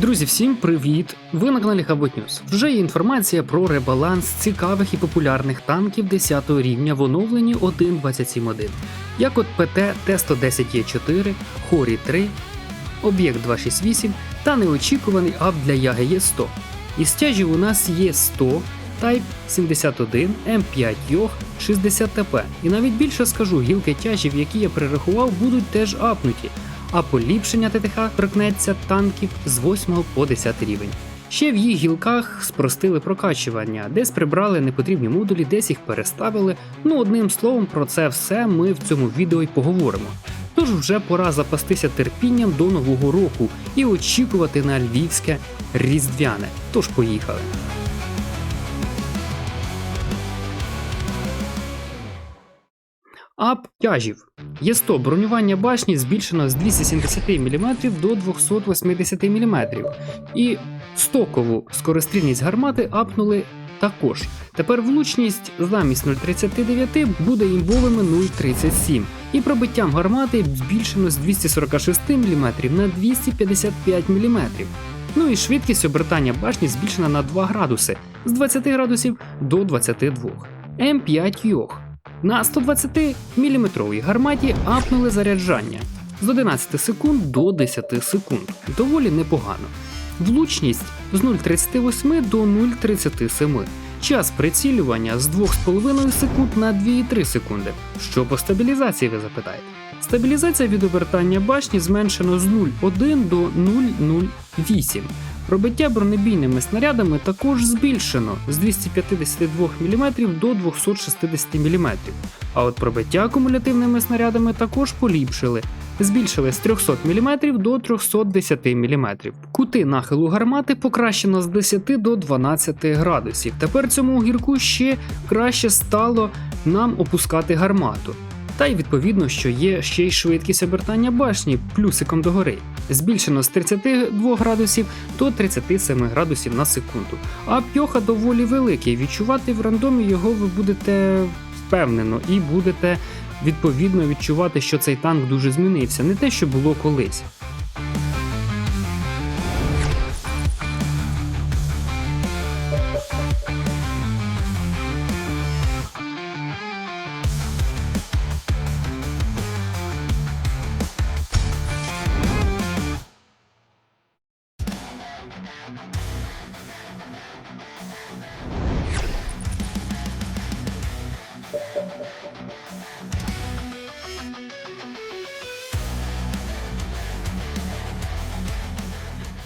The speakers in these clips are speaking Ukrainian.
Друзі, всім привіт! Ви на каналі News. Вже є інформація про ребаланс цікавих і популярних танків 10 рівня в оновленні 1.27.1, як от ПТ Т-110Е4, Хорі 3, Об'єкт 268 та неочікуваний ап для Яги Є100. Із тяжів у нас є 100, Type 71, М5 Йох, 60 ТП. І навіть більше скажу, гілки тяжів, які я перерахував, будуть теж апнуті а поліпшення ТТХ торкнеться танків з 8 по 10 рівень. Ще в їх гілках спростили прокачування, десь прибрали непотрібні модулі, десь їх переставили. Ну одним словом, про це все ми в цьому відео й поговоримо. Тож вже пора запастися терпінням до нового року і очікувати на львівське різдвяне. Тож поїхали. Ап тяжів. Є 100 бронювання башні збільшено з 270 мм до 280 мм. І стокову скорострільність гармати апнули також. Тепер влучність замість 0,39 буде імбовими 0,37. І пробиттям гармати збільшено з 246 мм на 255 мм. Ну і швидкість обертання башні збільшена на 2 градуси з 20 градусів до 22. М5 Йох. На 120 мм гарматі апнули заряджання з 11 секунд до 10 секунд. Доволі непогано. Влучність з 0,38 до 0,37. Час прицілювання з 2,5 секунд на 2,3 секунди. Що по стабілізації ви запитаєте? Стабілізація від обертання башні зменшено з 0,1 до 0,08. Пробиття бронебійними снарядами також збільшено з 252 мм до 260 мм. А от пробиття кумулятивними снарядами також поліпшили, збільшили з 300 мм до 310 мм. Кути нахилу гармати покращено з 10 до 12 градусів. Тепер цьому огірку ще краще стало нам опускати гармату. Та й відповідно, що є ще й швидкість обертання башні плюсиком догори, збільшено з 32 градусів до 37 градусів на секунду. А пьоха доволі великий. Відчувати в рандомі його ви будете впевнено і будете відповідно відчувати, що цей танк дуже змінився, не те, що було колись.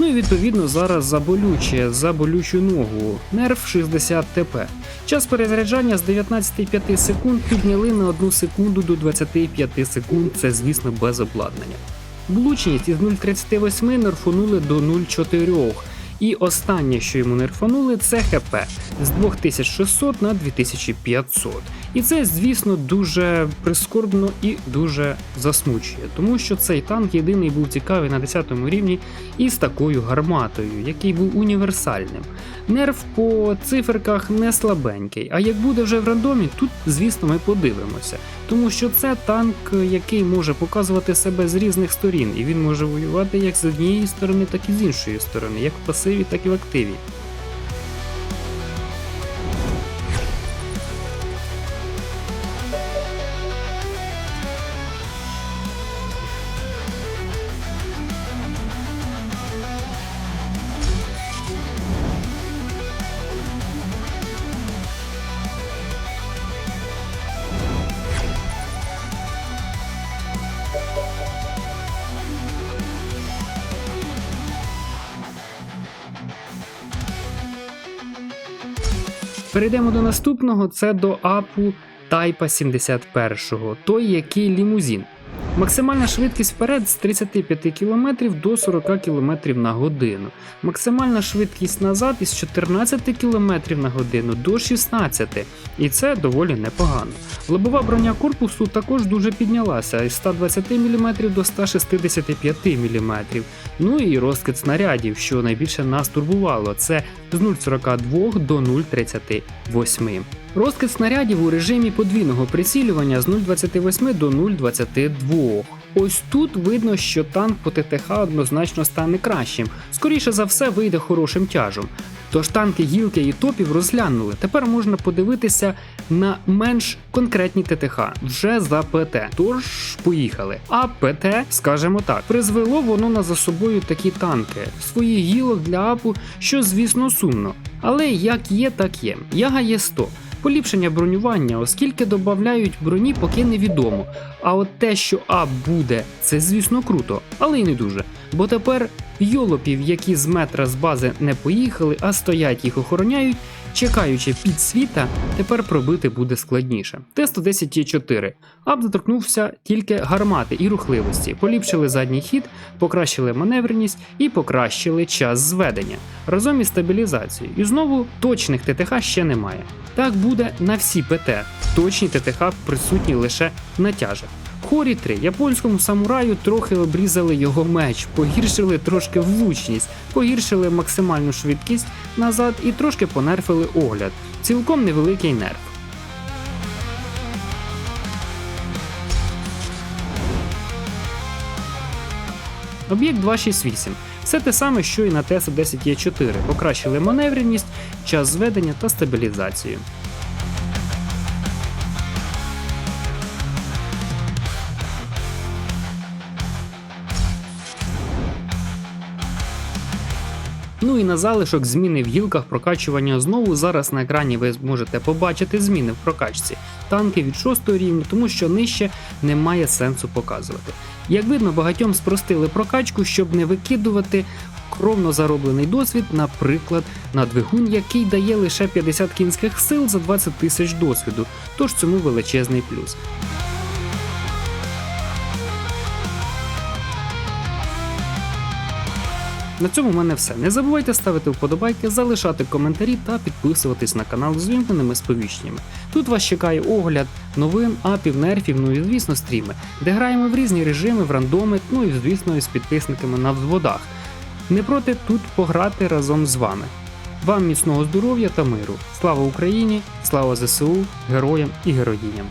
Ну і відповідно зараз за болюче, за болючу ногу. Нерв 60 ТП. Час перезаряджання з 19,5 секунд підняли на 1 секунду до 25 секунд. Це, звісно, без обладнання. Влучність із 0,38 нерфонули до 0,4. І останнє, що йому нерфанули, це ХП з 2600 на 2500. І це, звісно, дуже прискорбно і дуже засмучує, тому що цей танк єдиний був цікавий на 10 рівні із такою гарматою, який був універсальним. Нерв по циферках не слабенький, а як буде вже в рандомі, тут, звісно, ми подивимося. Тому що це танк, який може показувати себе з різних сторін, і він може воювати як з однієї сторони, так і з іншої сторони, як в пасиві, так і в активі. Перейдемо до наступного: це до апу Тайпа 71, той який лімузин. Максимальна швидкість вперед з 35 км до 40 км на годину. Максимальна швидкість назад із 14 км на годину до 16 і це доволі непогано. Лобова броня корпусу також дуже піднялася із 120 мм до 165 мм. Ну і розкид снарядів, що найбільше нас турбувало, це з 0,42 до 0,38. Розкид снарядів у режимі подвійного прицілювання з 0,28 до 0,22. Ось тут видно, що танк по ТТХ однозначно стане кращим. Скоріше за все, вийде хорошим тяжом. Тож танки гілки і топів розглянули. Тепер можна подивитися на менш конкретні ТТХ вже за ПТ. Тож поїхали. А ПТ, скажімо так, призвело воно на за собою такі танки, своїх гілок для апу, що звісно сумно. Але як є, так є. Яга є 100. Поліпшення бронювання, оскільки додають броні, поки невідомо. А от те, що А буде, це звісно круто, але й не дуже. Бо тепер йолопів, які з метра з бази не поїхали, а стоять їх охороняють, чекаючи під світа, тепер пробити буде складніше. Т-110 Є4. Ап доторкнувся тільки гармати і рухливості, поліпшили задній хід, покращили маневреність і покращили час зведення разом із стабілізацією. І знову точних ТТХ ще немає. Так буде на всі ПТ. Точні ТТХ присутні лише на тяжах. Хорі 3 японському самураю трохи обрізали його меч, погіршили трошки влучність, погіршили максимальну швидкість назад і трошки понерфили огляд. Цілком невеликий нерв. Об'єкт 268. Все те саме, що і на Т-10Е4. Покращили маневреність, час зведення та стабілізацію. Ну і на залишок зміни в гілках прокачування знову зараз на екрані ви зможете побачити зміни в прокачці. Танки від 6 рівня, тому що нижче немає сенсу показувати. Як видно, багатьом спростили прокачку, щоб не викидувати кровно зароблений досвід, наприклад, на двигун, який дає лише 50 кінських сил за 20 тисяч досвіду, тож цьому величезний плюс. На цьому в мене все. Не забувайте ставити вподобайки, залишати коментарі та підписуватись на канал з вімкненими сповіщеннями. Тут вас чекає огляд новин, апів, нерфів, ну і звісно стріми, де граємо в різні режими, в рандоми, ну і звісно із підписниками на взводах. Не проти тут пограти разом з вами. Вам міцного здоров'я та миру. Слава Україні! Слава ЗСУ, героям і героїням!